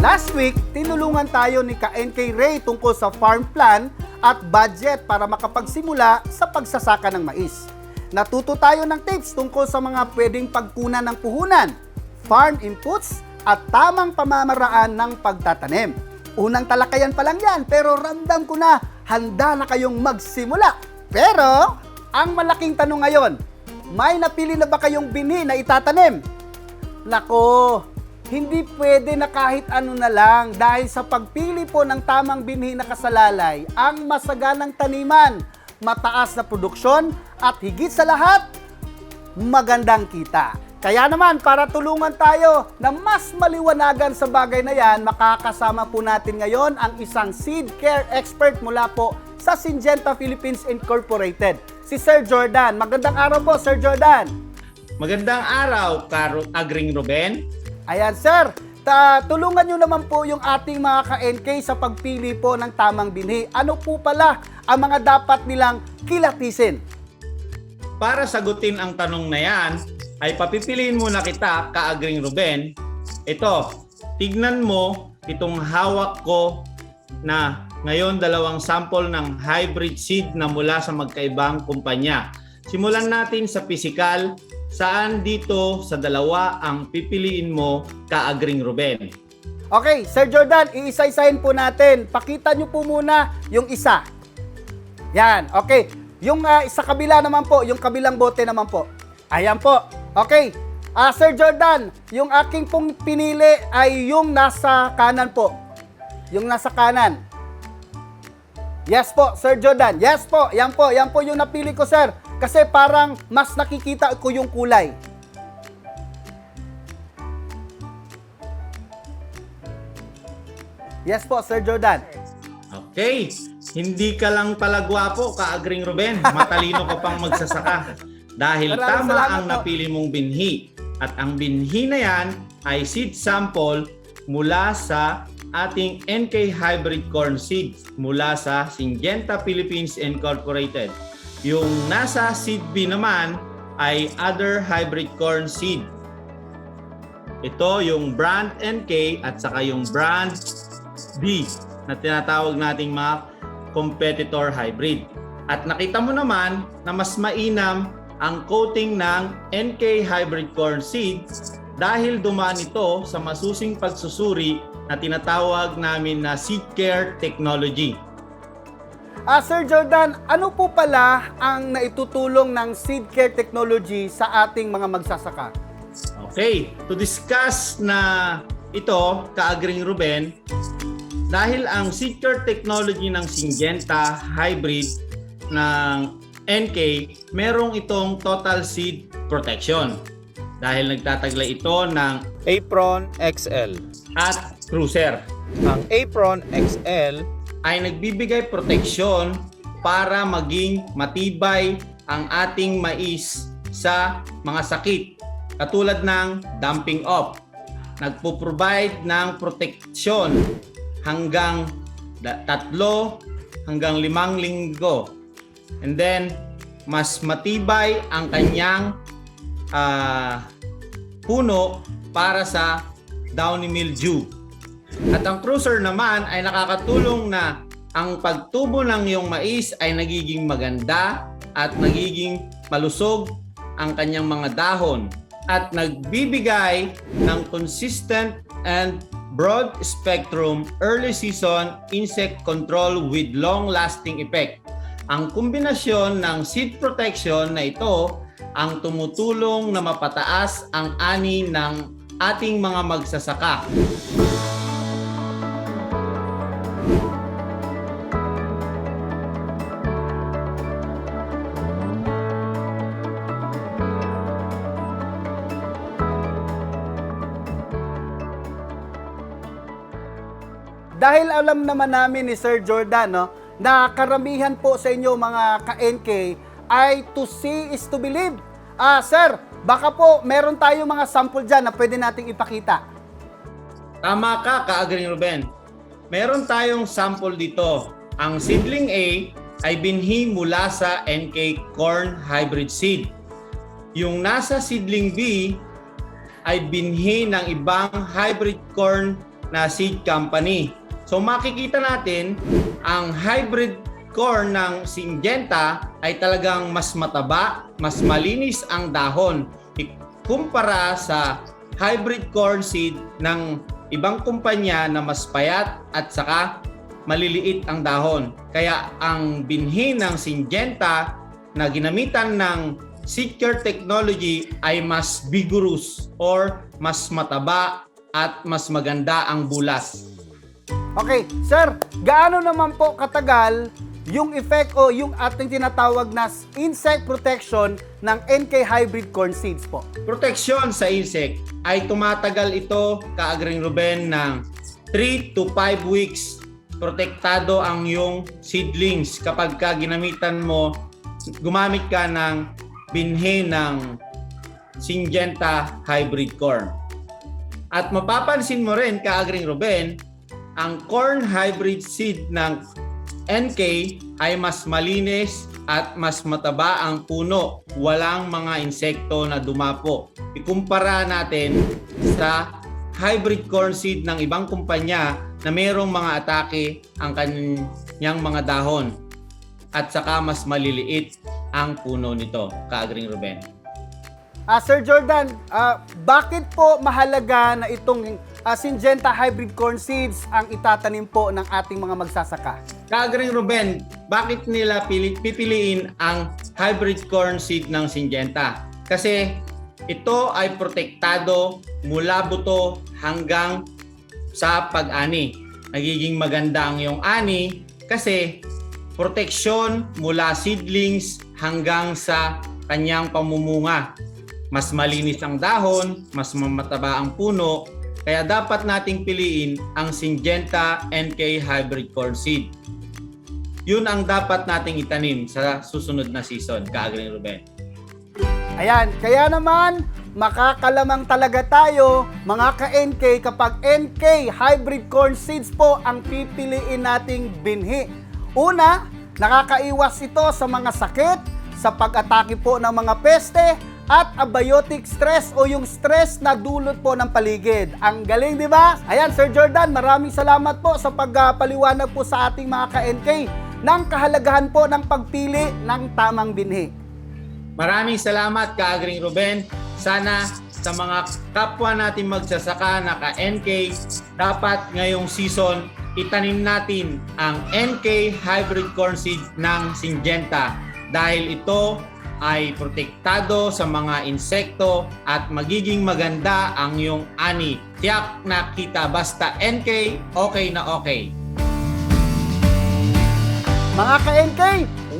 Last week, tinulungan tayo ni ka-NK Ray tungkol sa farm plan at budget para makapagsimula sa pagsasaka ng mais. Natuto tayo ng tips tungkol sa mga pwedeng pagkunan ng puhunan, farm inputs at tamang pamamaraan ng pagtatanim. Unang talakayan pa lang yan pero ramdam ko na handa na kayong magsimula. Pero, ang malaking tanong ngayon, may napili na ba kayong binhi na itatanim? Nako, hindi pwede na kahit ano na lang dahil sa pagpili po ng tamang binhi na kasalalay ang masaganang taniman, mataas na produksyon at higit sa lahat, magandang kita. Kaya naman, para tulungan tayo na mas maliwanagan sa bagay na yan, makakasama po natin ngayon ang isang seed care expert mula po sa Syngenta Philippines Incorporated, si Sir Jordan. Magandang araw po, Sir Jordan. Magandang araw, Karo Agring Ruben. Ayan, sir. Ta tulungan nyo naman po yung ating mga ka-NK sa pagpili po ng tamang binhi. Ano po pala ang mga dapat nilang kilatisin? Para sagutin ang tanong na yan, ay papipiliin muna kita, Kaagring Ruben. Ito, tignan mo itong hawak ko na ngayon dalawang sample ng hybrid seed na mula sa magkaibang kumpanya. Simulan natin sa physical. Saan dito sa dalawa ang pipiliin mo, Kaagring Ruben? Okay, Sir Jordan, iisa-isahin po natin. Pakita nyo po muna yung isa. Yan, okay. Yung ah, sa kabila naman po, yung kabilang bote naman po. Ayan po. Okay. Ah, Sir Jordan, yung aking pong pinili ay yung nasa kanan po. Yung nasa kanan. Yes po, Sir Jordan. Yes po, yan po. Yan po yung napili ko, sir. Kasi parang mas nakikita ko yung kulay. Yes po, Sir Jordan. Okay, hindi ka lang pala gwapo, Kaagring Ruben. Matalino ka pang magsasaka. Dahil Maraming tama ang po. napili mong binhi. At ang binhi na yan ay seed sample mula sa ating NK Hybrid Corn Seed mula sa Syngenta Philippines Incorporated. Yung nasa seed B naman ay other hybrid corn seed. Ito yung brand NK at saka yung brand B na tinatawag nating mga competitor hybrid. At nakita mo naman na mas mainam ang coating ng NK Hybrid Corn Seed dahil dumaan ito sa masusing pagsusuri na tinatawag namin na Seed Care Technology. Ah, Sir Jordan, ano po pala ang naitutulong ng seed care technology sa ating mga magsasaka? Okay, to discuss na ito, kaagring Ruben, dahil ang seeker technology ng Syngenta hybrid ng NK, merong itong total seed protection. Dahil nagtataglay ito ng Apron XL. at cruiser Ang Apron XL ay nagbibigay proteksyon para maging matibay ang ating mais sa mga sakit katulad ng dumping off. Nagpo-provide ng proteksyon hanggang tatlo hanggang limang linggo. And then, mas matibay ang kanyang ah, puno para sa downy mildew. At ang cruiser naman ay nakakatulong na ang pagtubo ng iyong mais ay nagiging maganda at nagiging malusog ang kanyang mga dahon at nagbibigay ng consistent and broad spectrum early season insect control with long lasting effect. Ang kombinasyon ng seed protection na ito ang tumutulong na mapataas ang ani ng ating mga magsasaka. Dahil alam naman namin ni Sir Jordan no, na karamihan po sa inyo mga ka-NK ay to see is to believe. Ah, sir, baka po meron tayo mga sample dyan na pwede nating ipakita. Tama ka, Kaagring Ruben. Meron tayong sample dito. Ang seedling A ay binhi mula sa NK Corn Hybrid Seed. Yung nasa seedling B ay binhi ng ibang hybrid corn na seed company. So makikita natin ang hybrid corn ng Syngenta ay talagang mas mataba, mas malinis ang dahon kumpara sa hybrid corn seed ng ibang kumpanya na mas payat at saka maliliit ang dahon. Kaya ang binhi ng Syngenta na ginamitan ng Seedcare technology ay mas vigorous or mas mataba at mas maganda ang bulas. Okay, sir, gaano naman po katagal yung effect o yung ating tinatawag na insect protection ng NK hybrid corn seeds po? Proteksyon sa insect ay tumatagal ito, kaagring Ruben, ng 3 to 5 weeks protektado ang yung seedlings kapag ka ginamitan mo, gumamit ka ng binhi ng Syngenta hybrid corn. At mapapansin mo rin, kaagring Ruben, ang corn hybrid seed ng NK ay mas malinis at mas mataba ang puno. Walang mga insekto na dumapo. Ikumpara natin sa hybrid corn seed ng ibang kumpanya na mayroong mga atake ang kanyang mga dahon at saka mas maliliit ang puno nito, kaagring Ruben. Ah, Sir Jordan, ah, bakit po mahalaga na itong ah, Syngenta hybrid corn seeds ang itatanim po ng ating mga magsasaka? Kaagring Ruben, bakit nila pili- pipiliin ang hybrid corn seed ng Syngenta? Kasi ito ay protektado mula buto hanggang sa pag-ani. Nagiging maganda ang iyong ani kasi proteksyon mula seedlings hanggang sa kanyang pamumunga. Mas malinis ang dahon, mas mamataba ang puno, kaya dapat nating piliin ang Syngenta NK Hybrid Corn Seed. Yun ang dapat nating itanim sa susunod na season, kaagring Ruben. Ayan, kaya naman makakalamang talaga tayo mga ka-NK kapag NK hybrid corn seeds po ang pipiliin nating binhi. Una, nakakaiwas ito sa mga sakit, sa pag-atake po ng mga peste, at abiotic stress o yung stress na dulot po ng paligid. Ang galing, di ba? Ayan, Sir Jordan, maraming salamat po sa pagpaliwanag po sa ating mga ka-NK ng kahalagahan po ng pagpili ng tamang binhi. Maraming salamat, kaagring Ruben. Sana sa mga kapwa natin magsasaka na ka-NK, dapat ngayong season itanim natin ang NK Hybrid Corn Seed ng Syngenta dahil ito ay protektado sa mga insekto at magiging maganda ang iyong ani. Tiyak na kita basta NK, okay na okay. Mga ka-NK,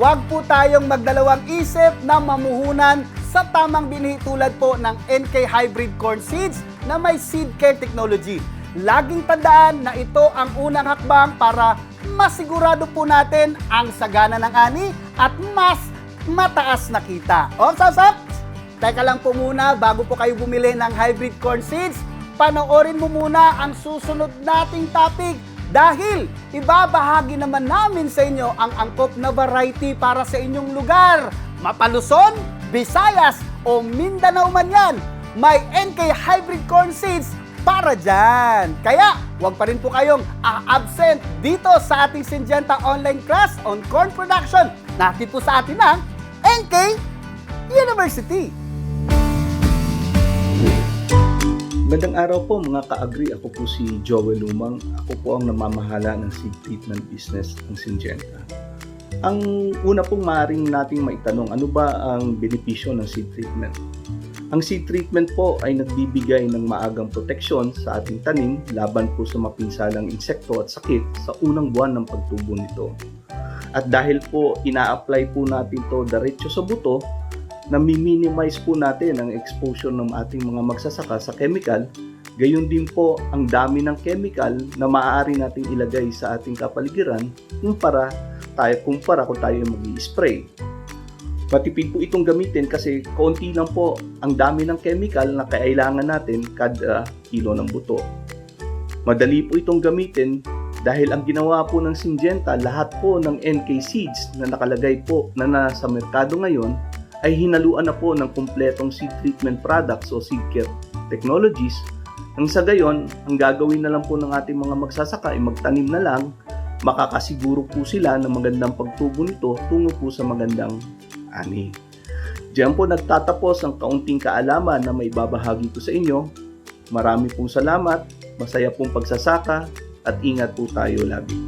huwag po tayong magdalawang isip na mamuhunan sa tamang binhi tulad po ng NK Hybrid Corn Seeds na may seed care technology. Laging tandaan na ito ang unang hakbang para masigurado po natin ang sagana ng ani at mas mataas na kita. Ops, ops, ops! Teka lang po muna, bago po kayo bumili ng hybrid corn seeds, panoorin mo muna ang susunod nating topic dahil ibabahagi naman namin sa inyo ang angkop na variety para sa inyong lugar. Mapaluson, Visayas o Mindanao man yan, may NK Hybrid Corn Seeds para dyan. Kaya, huwag pa rin po kayong a-absent dito sa ating Syngenta online class on corn production. Natin po sa atin ng NK University. Magandang araw po mga ka-agri. Ako po si Joel Lumang. Ako po ang namamahala ng seed treatment business ng Syngenta. Ang una pong maaaring nating maitanong, ano ba ang benepisyo ng seed treatment? Ang seed treatment po ay nagbibigay ng maagang proteksyon sa ating tanim laban po sa mapinsalang insekto at sakit sa unang buwan ng pagtubo nito. At dahil po ina-apply po natin to diretso sa buto, nami-minimize po natin ang exposure ng ating mga magsasaka sa chemical. Gayun din po ang dami ng chemical na maaari nating ilagay sa ating kapaligiran kumpara tayo kumpara kung tayo mag spray Matipid po itong gamitin kasi konti lang po ang dami ng chemical na kailangan natin kada kilo ng buto. Madali po itong gamitin dahil ang ginawa po ng Syngenta, lahat po ng NK seeds na nakalagay po na nasa merkado ngayon ay hinaluan na po ng kumpletong seed treatment products o seed care technologies Ang sa gayon, ang gagawin na lang po ng ating mga magsasaka ay magtanim na lang, makakasiguro po sila ng magandang pagtubo nito tungo po sa magandang ani. Diyan po nagtatapos ang kaunting kaalaman na may babahagi ko sa inyo. Marami pong salamat, masaya pong pagsasaka, at ingat po tayo lagi.